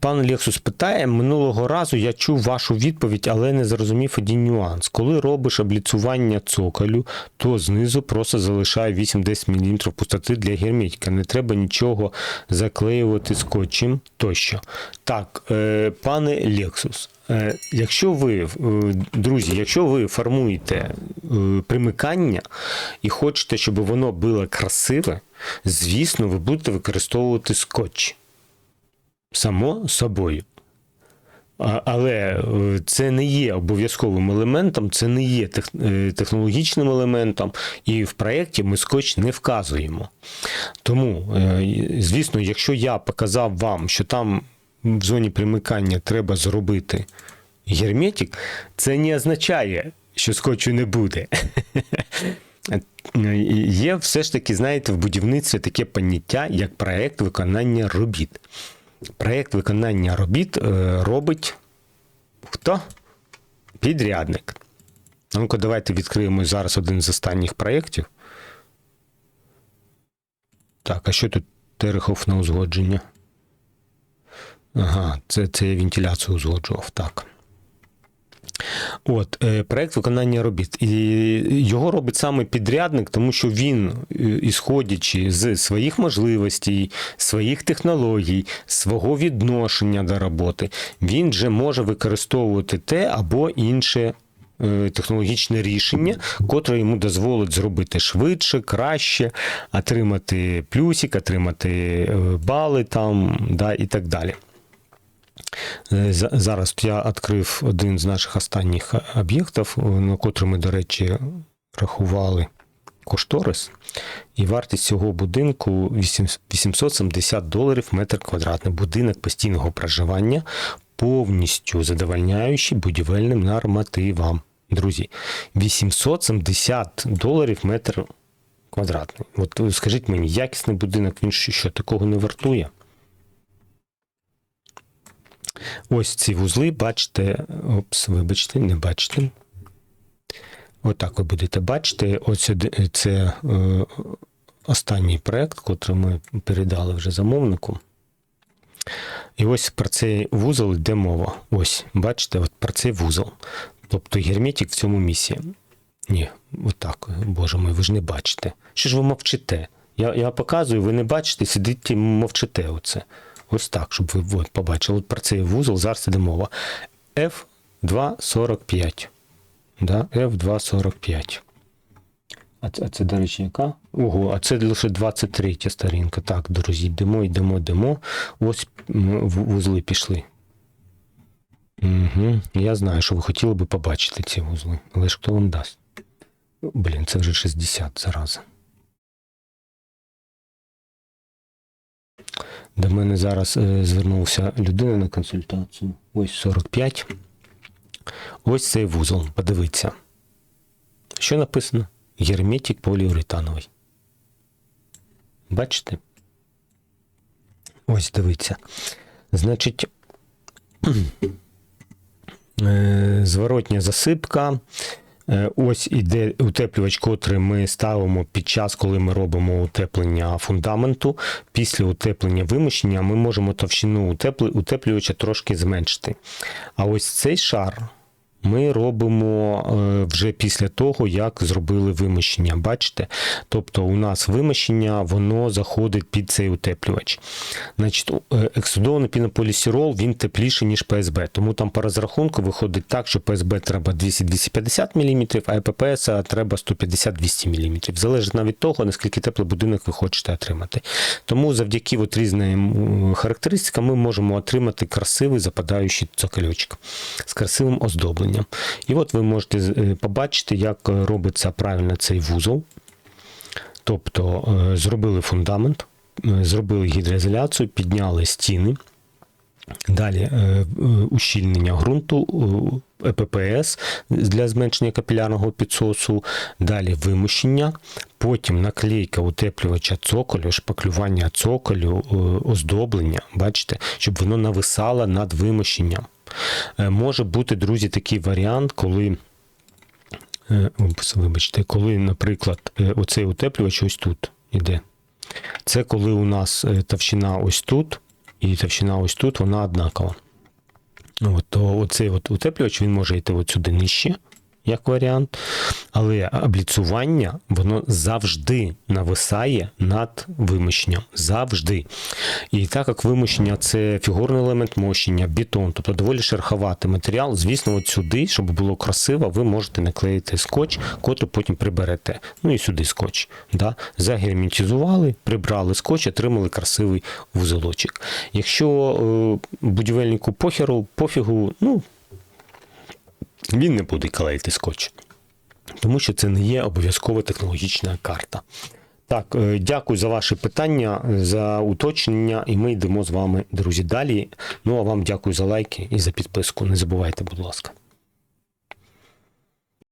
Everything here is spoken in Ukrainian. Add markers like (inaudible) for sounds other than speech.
Пан Лексус питає: минулого разу я чув вашу відповідь, але не зрозумів один нюанс. Коли робиш обліцування цоколю, то знизу просто залишає 8-10 мм пустоти для герметика. Не треба нічого заклеювати скотчем тощо. Так, е, пане Лексус, е, якщо ви, е, друзі, якщо ви формуєте примикання і хочете, щоб воно було красиве, звісно, ви будете використовувати скотч само собою. Але е, це не є обов'язковим елементом, це не є е, технологічним елементом, і в проєкті ми скотч не вказуємо. Тому, е, звісно, якщо я показав вам, що там в зоні примикання треба зробити герметик, це не означає, що скотчу не буде. (laughs) Є все ж таки, знаєте, в будівництві таке поняття, як проєкт виконання робіт. Проєкт виконання робіт е, робить хто? Підрядник. Ну-ка, давайте відкриємо зараз один з останніх проєктів. Так, а що тут Терехов на узгодження? Ага, це, це я вентиляцію узгоджував, так. От, е, проект виконання робіт. І його робить саме підрядник, тому що він, е, ісходячи з своїх можливостей, своїх технологій, свого відношення до роботи, він вже може використовувати те або інше. е, Технологічне рішення, котре йому дозволить зробити швидше, краще, отримати плюсик, отримати бали там, да, і так далі. Е, за- Зараз я відкрив один з наших останніх об'єктів, на котрий ми, до речі, рахували кошторис. І вартість цього будинку 870 доларів метр квадратний. Будинок постійного проживання, повністю задовольняючий будівельним нормативам. Друзі, 870 доларів метр квадратний. От е, скажіть мені, якісний будинок, він що такого не вартує? Ось ці вузли, бачите, опс, вибачте, не бачите. Отак ви будете бачити. Ось це е, останній проект, котрий ми передали вже замовнику. І ось про цей вузол йде мова. Ось, бачите, от про цей вузол. Тобто герметик в цьому місці. Ні, отак, боже мой, ви ж не бачите. Що ж ви мовчите? Я, я показую, ви не бачите, сидите і мовчите оце. Ось так, щоб ви побачили. Про цей вузол зараз іде мова. F245. Да? F245. А це, а це, до речі, яка? Ого, а це лише 23 сторінка. Так, друзі, йдемо, йдемо, йдемо. Ось вузли пішли. Угу. Я знаю, що ви хотіли би побачити ці вузли. Але ж хто вам дасть? Блін, це вже 60 зараза. До мене зараз е, звернувся людина на консультацію. Ось 45. Ось цей вузол. Подивіться. Що написано? Герметик поліуретановий. Бачите? Ось дивіться. Значить, (clears throat) е, зворотня засипка. Е, Ось іде утеплювач, котрий ми ставимо під час, коли ми робимо утеплення фундаменту. Після утеплення вимощення ми можемо товщину утеплювача трошки зменшити. А ось цей шар ми робимо е, вже після того, як зробили вимощення. Бачите? Тобто у нас вимощення, воно заходить під цей утеплювач. Значить, е, екструдований пінополістирол, він тепліший, ніж ПСБ. Тому там по розрахунку виходить так, що ПСБ треба 200-250 мм, а ЕППС треба 150-200 мм. Залежить навіть того, наскільки теплий будинок ви хочете отримати. Тому завдяки от різним характеристикам ми можемо отримати красивий западаючий цокольочок з красивим оздобленням. І от ви можете е, побачити, як е, робиться правильно цей вузол. Тобто е, зробили фундамент, зробили гідроізоляцію, підняли стіни. Далі ущільнення ґрунту, ЕППС для зменшення капілярного підсосу, далі вимощення, потім наклейка утеплювача цоколю, шпаклювання цоколю, оздоблення, бачите, щоб воно нависало над вимощенням. Е, Може бути, друзі, такий варіант, коли. е, Вибачте, коли, наприклад, е, оцей утеплювач ось тут іде. Це коли у нас товщина ось тут, і товщина ось тут, вона однакова. От, то оцей от утеплювач він може йти от сюди нижче, як варіант, але обліцування воно завжди нависає над вимощенням. Завжди. І так як вимощення це фігурний елемент мощення, бетон, тобто доволі шероховатий матеріал, звісно, от сюди, щоб було красиво, ви можете наклеїти скотч, котрий потім приберете. Ну і сюди скотч. Да? Загерметизували, прибрали скотч, отримали красивий вузелочок. Якщо е, будівельнику похеру, пофігу, ну він не буде клеїти скотч, тому що це не є обов'язкова технологічна карта. Так, е, дякую за ваші питання, за уточнення, і ми йдемо з вами, друзі, далі. Ну а вам дякую за лайки і за підписку. Не забувайте, будь ласка.